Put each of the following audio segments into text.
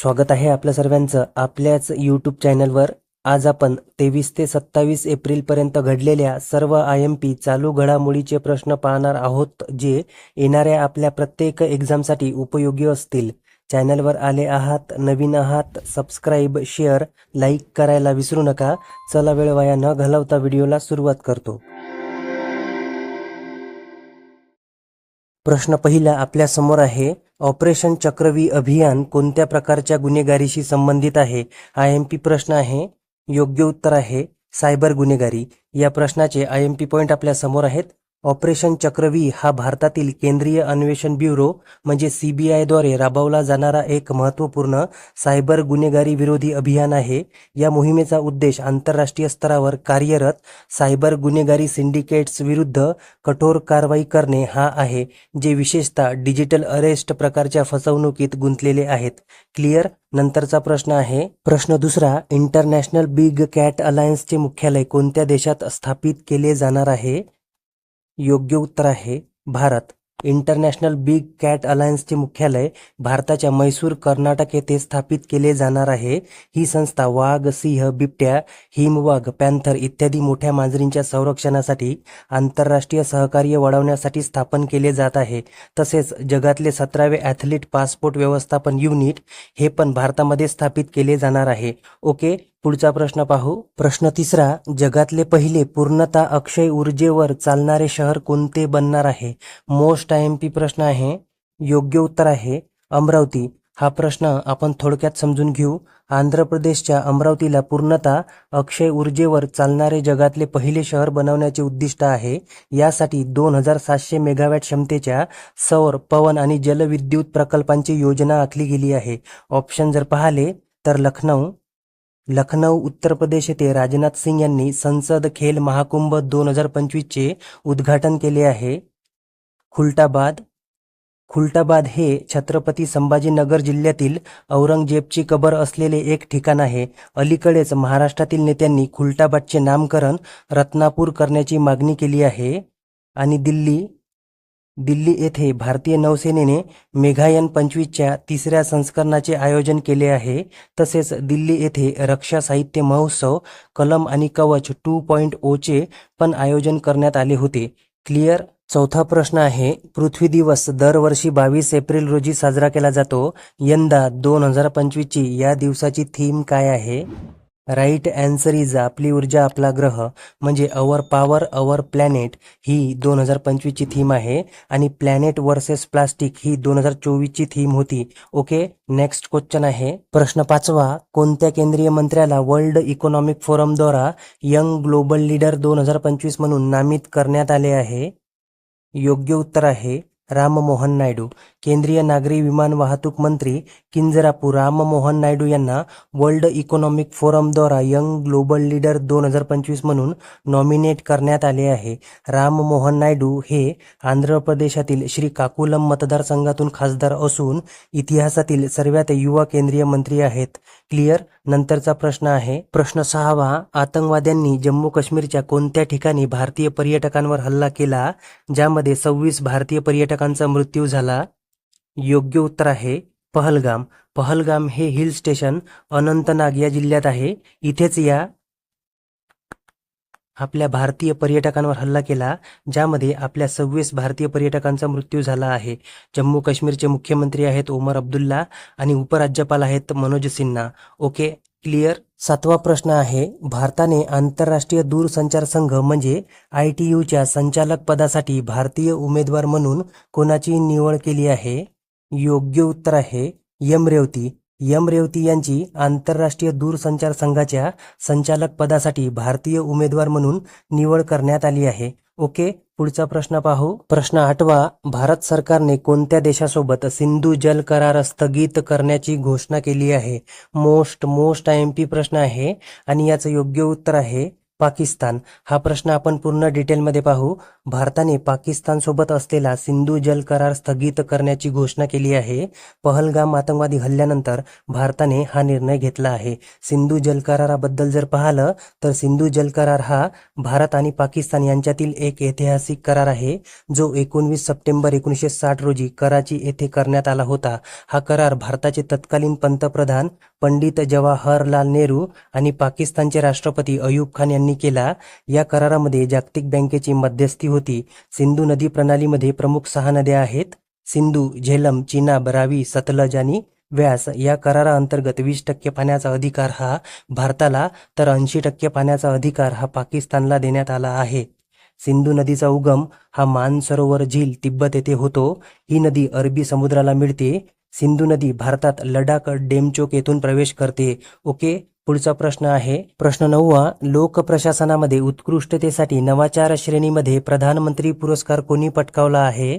स्वागत आहे आपल्या सर्वांचं. आपल्याच यूट्यूब चॅनलवर आज आपण तेवीस ते सत्तावीस एप्रिलपर्यंत घडलेल्या सर्व आय एम पी चालू घडामोडीचे प्रश्न पाहणार आहोत जे येणाऱ्या आपल्या प्रत्येक एक्झामसाठी उपयोगी असतील. चॅनलवर आले आहात नवीन आहात सबस्क्राईब शेअर लाईक करायला विसरू नका. चला वेळ वाया न घालवता व्हिडिओला सुरुवात करतो. प्रश्न पहिला आपल्यासमोर आहे ऑपरेशन चक्रवी अभियान कोणत्या प्रकारच्या गुन्हेगारीशी संबंधित आहे? आय एम पी प्रश्न आहे योग्य उत्तर आहे सायबर गुन्हेगारी. या प्रश्नाचे आय एम पी पॉईंट आपल्यासमोर आहेत. ऑपरेशन चक्रवी हा भारतातील केंद्रीय अन्वेषण ब्युरो म्हणजे सीबीआयद्वारे राबवला जाणारा एक महत्त्वपूर्ण सायबर गुन्हेगारी विरोधी अभियान आहे. या मोहिमेचा उद्देश आंतरराष्ट्रीय स्तरावर कार्यरत सायबर गुन्हेगारी सिंडिकेट्स विरुद्ध कठोर कारवाई करणे हा आहे जे विशेषतः डिजिटल अरेस्ट प्रकारच्या फसवणुकीत गुंतलेले आहेत. क्लिअर? नंतरचा प्रश्न आहे. प्रश्न दुसरा इंटरनॅशनल बिग कॅट अलायन्सचे मुख्यालय कोणत्या देशात स्थापित केले जाणार आहे? योग्य उत्तर आहे. भारत इंटरनॅशनल बिग कॅट अलायन्सचे मुख्यालय भारताच्या मैसूर कर्नाटक येथे स्थापित केले जाणार आहे. ही संस्था वाघ सिंह बिबट्या हिमवाघ पॅन्थर इत्यादी मोठ्या मांजरींच्या संरक्षणासाठी आंतरराष्ट्रीय सहकार्य वाढवण्यासाठी स्थापन केले जात आहे. तसेच जगातले सतरावे ॲथलीट पासपोर्ट व्यवस्थापन युनिट हे पण भारतामध्ये स्थापित केले जाणार आहे. ओके पुढचा प्रश्न पाहू. प्रश्न तिसरा जगातले पहिले पूर्णता अक्षय ऊर्जेवर चालणारे शहर कोणते बनणार आहे? मोस्ट आय एम पी प्रश्न आहे. योग्य उत्तर आहे अमरावती. हा प्रश्न आपण थोडक्यात समजून घेऊ. आंध्र प्रदेशच्या अमरावतीला पूर्णता अक्षय ऊर्जेवर चालणारे जगातले पहिले शहर बनवण्याचे उद्दिष्ट आहे. यासाठी दोन हजार सातशे मेगावॅट क्षमतेच्या सौर पवन आणि जलविद्युत प्रकल्पांची योजना आखली गेली आहे. ऑप्शन जर पाहिले तर लखनौ लखनौ उत्तर प्रदेश येथे राजनाथ सिंग यांनी संसद खेल महाकुंभ दोन हजार पंचवीसचे उद्घाटन केले आहे. खुलटाबाद खुलटाबाद हे छत्रपती संभाजीनगर जिल्ह्यातील औरंगजेबची कबर असलेले एक ठिकाण आहे. अलीकडेच महाराष्ट्रातील नेत्यांनी खुलटाबादचे नामकरण रत्नापूर करण्याची मागणी केली आहे. आणि दिल्ली दिल्ली येथे भारतीय नौसेनेने मेघायन पंचवीसच्या तिसऱ्या संस्करणाचे आयोजन केले आहे. तसेच दिल्ली येथे रक्षा साहित्य महोत्सव कलम आणि कवच टू पॉईंट ओचे पण आयोजन करण्यात आले होते. क्लिअर? चौथा प्रश्न आहे पृथ्वी दिवस दरवर्षी बावीस एप्रिल रोजी साजरा केला जातो. यंदा दोन हजार पंचवीसची या दिवसाची थीम काय आहे? राईट अँसर इज आपली ऊर्जा आपला ग्रह म्हणजे अवर पॉवर अवर प्लॅनेट ही दोन हजार पंचवीसची थीम आहे. आणि प्लॅनेट वर्सेस प्लास्टिक ही दोन हजार चोवीसची थीम होती. ओके नेक्स्ट क्वेश्चन आहे. प्रश्न पाचवा. कोणत्या केंद्रीय मंत्र्याला वर्ल्ड इकॉनॉमिक फोरमद्वारा यंग ग्लोबल लीडर दोन हजार पंचवीस म्हणून नामित करण्यात आले आहे? योग्य उत्तर आहे. राममोहन नायडू. केंद्रीय नागरी विमान वाहतूक मंत्री किंजरापू राममोहन नायडू यांना वर्ल्ड इकॉनॉमिक फोरमद्वारा यंग ग्लोबल लीडर दोन हजार पंचवीस म्हणून नॉमिनेट करण्यात आले आहे. राममोहन नायडू हे आंध्र प्रदेशातील श्री काकुलम मतदारसंघातून खासदार असून इतिहासातील सर्वात युवा केंद्रीय मंत्री आहेत. क्लिअर? नंतरचा प्रश्न आहे. प्रश्न सहावा आतंकवाद्यांनी जम्मू काश्मीरच्या कोणत्या ठिकाणी भारतीय पर्यटकांवर हल्ला केला? ज्यामध्ये सव्वीस भारतीय पर्यटक पर्यटकांचा मृत्यू झाला. योग्य उत्तर आहे पहलगाम. पहलगाम हे हिल स्टेशन अनंतनाग या जिल्ह्यात आहे. इथेच या आपल्या भारतीय पर्यटकांवर हल्ला केला ज्यामध्ये आपल्या सव्वीस भारतीय पर्यटकांचा मृत्यू झाला आहे. जम्मू काश्मीरचे मुख्यमंत्री आहेत ओमर अब्दुल्ला आणि उपराज्यपाल आहेत मनोज सिन्हा. ओके क्लिअर सातवा प्रश्न आहे. भारताने आंतरराष्ट्रीय दूरसंचार संघ म्हणजे आय टी यूच्या संचालक पदासाठी भारतीय उमेदवार म्हणून कोणाची निवड केली आहे? योग्य उत्तर आहे यम रेवती. यम रेवती यांची आंतरराष्ट्रीय दूरसंचार संघाच्या संचालक पदासाठी भारतीय उमेदवार म्हणून निवड करण्यात आली आहे. ओके पुढचा प्रश्न पाहू. प्रश्न आठवा भारत सरकारने कोणत्या देशासोबत सिंधू जल करार स्थगित करण्याची घोषणा केली आहे? Most most I M P प्रश्न आहे आणि याचं योग्य उत्तर आहे पाकिस्तान. हा प्रश्न आपण पूर्ण डिटेलमध्ये पाहू. भारताने पाकिस्तानसोबत असलेला सिंधू जल करार स्थगित करण्याची घोषणा केली आहे. पहलगाम आतंकवादी हल्ल्यानंतर भारताने हा निर्णय घेतला आहे. सिंधू जल कराराबद्दल जर पाहिलं तर सिंधू जल करार हा भारत आणि पाकिस्तान यांच्यातील एक ऐतिहासिक करार आहे. जो एकोणवीस सप्टेंबर एकोणीसशे साठ रोजी कराची येथे करण्यात आला होता. हा करार भारताचे तत्कालीन पंतप्रधान पंडित जवाहरलाल नेहरू आणि पाकिस्तानचे राष्ट्रपती अयूब खान यांनी केला. या करारामध्ये जागतिक बँकेची मध्यस्थी होती. सिंधू नदी प्रणालीमध्ये प्रमुख सहा नद्या आहेत. सिंधू झेलम चिनाब रावी सतलज आणि व्यास या कराराअंतर्गत वीस टक्के पाण्याचा अधिकार हा भारताला तर ऐंशी टक्के पाण्याचा अधिकार हा पाकिस्तानला देण्यात आला आहे. सिंधू नदीचा उगम हा मानसरोवर झील तिब्बत येथे होतो. ही नदी अरबी समुद्राला मिळते. सिंधू नदी भारतात लडाख डेमचोक येथून प्रवेश करते. ओके? पुढचा प्रश्न आहे. प्रश्न नववा लोक प्रशासनामध्ये उत्कृष्टतेसाठी नवाचार श्रेणीमध्ये प्रधानमंत्री पुरस्कार कोणी पटकावला आहे?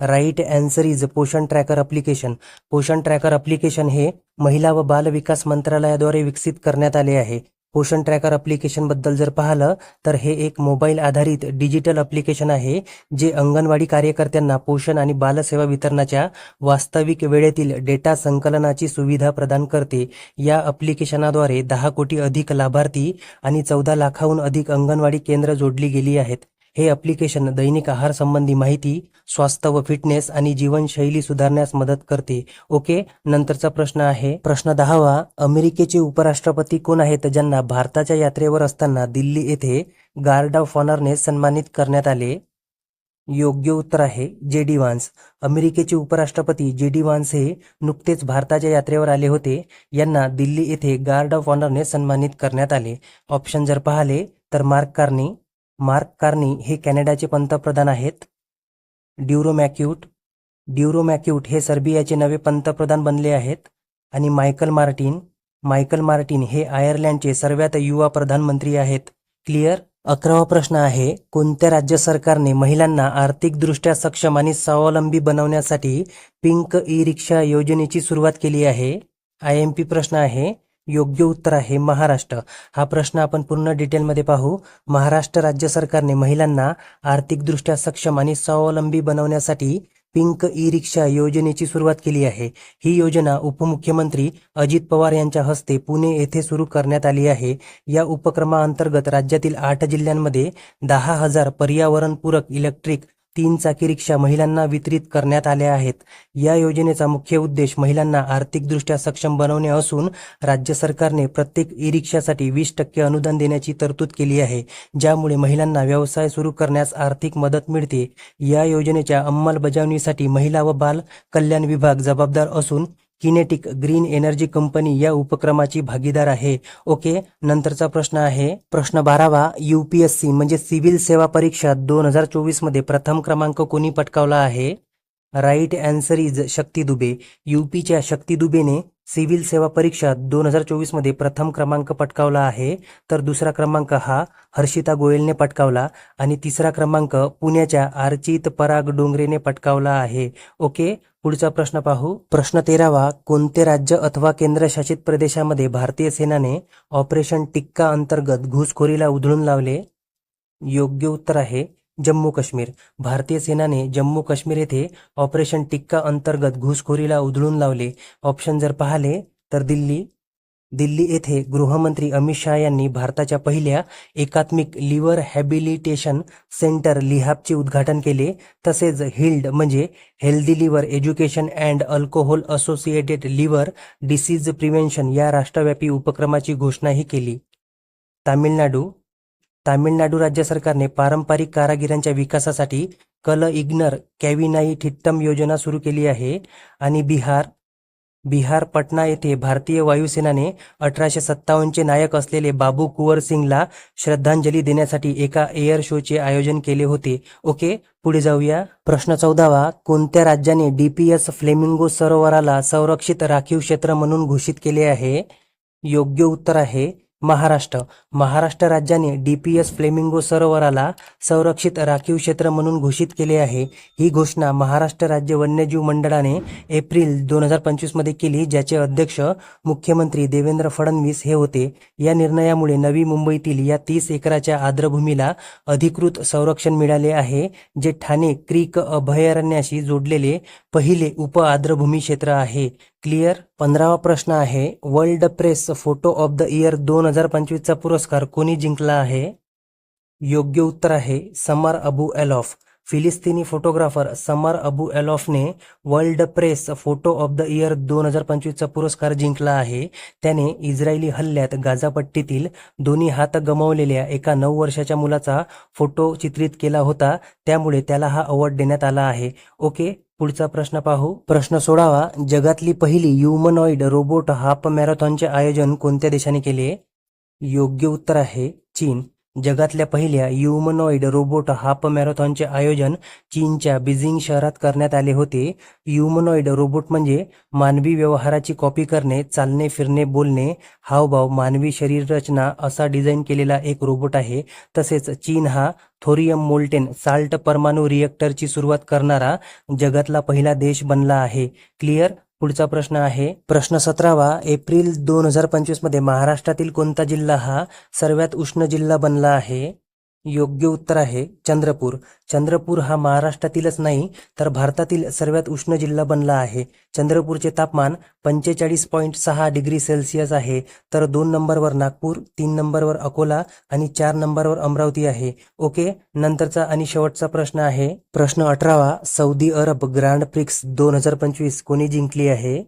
Right answer is Poshan tracker application Poshan tracker application हे महिला व बाल विकास मंत्रालयाद्वारे विकसित करण्यात आले आहे. पोषण ट्रॅकर अप्लिकेशनबद्दल जर पाहिलं तर हे एक मोबाईल आधारित डिजिटल अप्लिकेशन आहे जे अंगणवाडी कार्यकर्त्यांना पोषण आणि बालसेवा वितरणाच्या वास्तविक वेळेतील डेटा संकलनाची सुविधा प्रदान करते. या अप्लिकेशनाद्वारे दहा कोटी अधिक लाभार्थी आणि चौदा लाखाहून अधिक अंगणवाडी केंद्र जोडली गेली आहेत. हे अप्लिकेशन दैनिक आहार संबंधी माहिती स्वास्थ्य व फिटनेस आणि जीवनशैली सुधारण्यास मदत करते. ओके नंतरचा प्रश्न आहे. प्रश्न दहावा अमेरिकेचे उपराष्ट्रपती कोण आहेत ज्यांना भारताच्या यात्रेवर असताना दिल्ली येथे गार्ड ऑफ ऑनरने सन्मानित करण्यात आले? योग्य उत्तर आहे जे डी वान्स अमेरिकेचे उपराष्ट्रपती जे डी वान्स हे नुकतेच भारताच्या यात्रेवर आले होते. यांना दिल्ली येथे गार्ड ऑफ ऑनरने सन्मानित करण्यात आले. ऑप्शन जर पाहिले तर मार्क कार्नी मार्क कार्नी हे कॅनडाचे पंतप्रधान आहेत. ड्युरोमॅक्यूट ड्युरोमॅक्यूट हे सर्बियाचे नवे पंतप्रधान बनले आहेत. आणि मायकल मार्टिन मायकल मार्टिन हे आयर्लंडचे सर्वात युवा प्रधानमंत्री आहेत. क्लिअर? अकरावा प्रश्न आहे कोणत्या राज्य सरकारने महिलांना आर्थिकदृष्ट्या सक्षम आणि स्वावलंबी बनवण्यासाठी पिंक ई रिक्षा योजनेची सुरुवात केली आहे? आय एम पी प्रश्न आहे योग्य उत्तर आहे महाराष्ट्र. हा प्रश्न आपण पूर्ण डिटेलमध्ये पाहू. महाराष्ट्र राज्य सरकारने महिलांना आर्थिकदृष्ट्या सक्षम आणि स्वावलंबी बनवण्यासाठी पिंक ई रिक्षा योजनेची सुरुवात केली आहे. ही योजना उपमुख्यमंत्री अजित पवार यांच्या हस्ते पुणे येथे सुरू करण्यात आली आहे. या उपक्रमाअंतर्गत राज्यातील आठ जिल्ह्यांमध्ये दहा हजार पर्यावरणपूरक इलेक्ट्रिक तीन चाकी रिक्षा महिलांना वितरित करण्यात आल्या आहेत. या योजनेचा मुख्य उद्देश महिलांना आर्थिकदृष्ट्या सक्षम बनवणे असून राज्य सरकारने प्रत्येक ई रिक्षासाठी वीस टक्के अनुदान देण्याची तरतूद केली आहे. ज्यामुळे महिलांना व्यवसाय सुरू करण्यास आर्थिक मदत मिळते. या योजनेच्या अंमलबजावणीसाठी महिला व बाल कल्याण विभाग जबाबदार असून किनेटिक ग्रीन एनर्जी कंपनी या उपक्रमाची भागीदार आहे. ओके नंतरचा प्रश्न आहे. प्रश्न बारावा युपीएससी म्हणजे सिव्हिल सेवा परीक्षा दोन हजार चोवीसमध्ये प्रथम क्रमांक कोणी पटकावला आहे? Right answer is Shakti Dubey. युपीच्या Shakti दुबेने सिव्हिल सेवा परीक्षा दोन हजार चोवीसमध्ये प्रथम क्रमांक पटकावला आहे. तर दुसरा क्रमांक हा हर्षिता गोयलने पटकावला आणि तिसरा क्रमांक पुण्याच्या अर्चित पराग डोंगरेने पटकावला आहे. ओके पुढचा प्रश्न पाहू. प्रश्न तेरावा कोणते राज्य अथवा केंद्रशासित प्रदेशामध्ये भारतीय सेनाने ऑपरेशन टिक्का अंतर्गत घुसखोरीला उधळून लावले? योग्य उत्तर आहे जम्मू काश्मीर. भारतीय सेनाने जम्मू काश्मीर येथे ऑपरेशन टिक्का अंतर्गत घुसखोरीला उधळून लावले. ऑप्शन जर पाहिले तर दिल्ली दिल्ली येथे गृहमंत्री अमित शहा यांनी भारताच्या पहिल्या एकात्मिक लिव्हर हॅबिलिटेशन सेंटर लिहाबचे उद्घाटन केले. तसेच हिल्ड म्हणजे healthy liver education and alcohol associated liver disease prevention या राष्ट्रव्यापी उपक्रमाची घोषणाही केली. तामिळनाडू तामिळनाडू राज्य सरकारने पारंपरिक कारागिरांच्या विकासासाठी कल इग्नर कॅविनाई ठिट्टम योजना सुरू केली आहे. आणि बिहार बिहार पटना येथे भारतीय वायुसेनाने अठराशे सत्तावन्नचे नायक असलेले बाबू कुवर सिंगला श्रद्धांजली देण्यासाठी एका एअर शोचे आयोजन केले होते. ओके पुढे जाऊया. प्रश्न चौदावा. कोणत्या राज्याने डीपीएस फ्लेमिंगो सरोवराला संरक्षित राखीव क्षेत्र म्हणून घोषित केले आहे? योग्य उत्तर आहे. महाराष्ट्र. महाराष्ट्र राज्याने डी पी एस फ्लेमिंगो सरोवराला संरक्षित राखीव क्षेत्र म्हणून घोषित केले आहे. ही घोषणा महाराष्ट्र राज्य वन्यजीव मंडळाने एप्रिल दोन हजार पंचवीसमध्ये केली ज्याचे अध्यक्ष मुख्यमंत्री देवेंद्र फडणवीस हे होते. या निर्णयामुळे नवी मुंबईतील या तीस एकराच्या आर्द्रभूमीला अधिकृत संरक्षण मिळाले आहे जे ठाणे क्रीक अभयारण्याशी जोडलेले पहिले उप आर्द्रभूमी क्षेत्र आहे. क्लिअर? पंधरावा प्रश्न आहे world press photo of the year दोन हजार पंचवीसचा पुरस्कार कोणी जिंकला आहे? योग्य उत्तर आहे समर अबू एलॉफ फिलिस्तिनी photographer Samar Abu एलॉफने world press photo of the year दोन हजार पंचवीसचा पुरस्कार जिंकला आहे. त्याने इस्रायली हल्ल्यात गाझापट्टीतील दोन्ही हात गमावलेल्या एका नऊ वर्षाच्या मुलाचा फोटो चित्रित केला होता. त्यामुळे त्याला हा अवॉर्ड देण्यात आला आहे. ओके पुढचा प्रश्न पाहू. प्रश्न सोडावा. जगातली पहिली ह्युमनॉइड रोबोट हाफ मॅरेथॉनचे आयोजन कोणत्या देशाने केले? योग्य उत्तर आहे चीन. जगातल्या पहिल्या ह्युमनॉइड रोबोट हाफ मॅरेथॉनचे आयोजन चीनच्या बीजिंग शहरात करण्यात आले होते. ह्युमनॉइड रोबोट म्हणजे मानवी व्यवहाराची कॉपी करणे चालणे फिरणे बोलणे हावभाव मानवी शरीर रचना असा डिझाईन केलेला एक रोबोट आहे. तसेच चीन हा थोरियम मोल्टेन साल्ट परमाणू रिएक्टरची सुरुवात करणारा जगातला पहिला देश बनला आहे. क्लिअर? पुढचा प्रश्न आहे. प्रश्न सतरावा एप्रिल दोन हजार पंचवीसमध्ये महाराष्ट्रातील कोणता जिल्हा हा सर्वात उष्ण जिल्हा बनला आहे? योग्य उत्तर आहे चंद्रपूर. चंद्रपूर हा महाराष्ट्रातीलच नाही तर भारतातील सर्वात उष्ण जिल्हा बनला आहे. चंद्रपूरचे तापमान पंचेचाळीस पॉईंट सहा डिग्री सेल्सिअस आहे तर दोन नंबरवर नागपूर तीन नंबरवर अकोला आणि चार नंबरवर अमरावती आहे. ओके नंतरचा आणि शेवटचा प्रश्न आहे. प्रश्न अठरावा सौदी अरब ग्रँड प्रिक्स दोन हजार पंचवीस कोणी जिंकली आहे?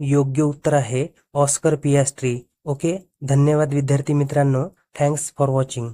योग्य उत्तर आहे ऑस्कर पियास्ट्री. ओके धन्यवाद विद्यार्थी मित्रांनो. Thanks for watching.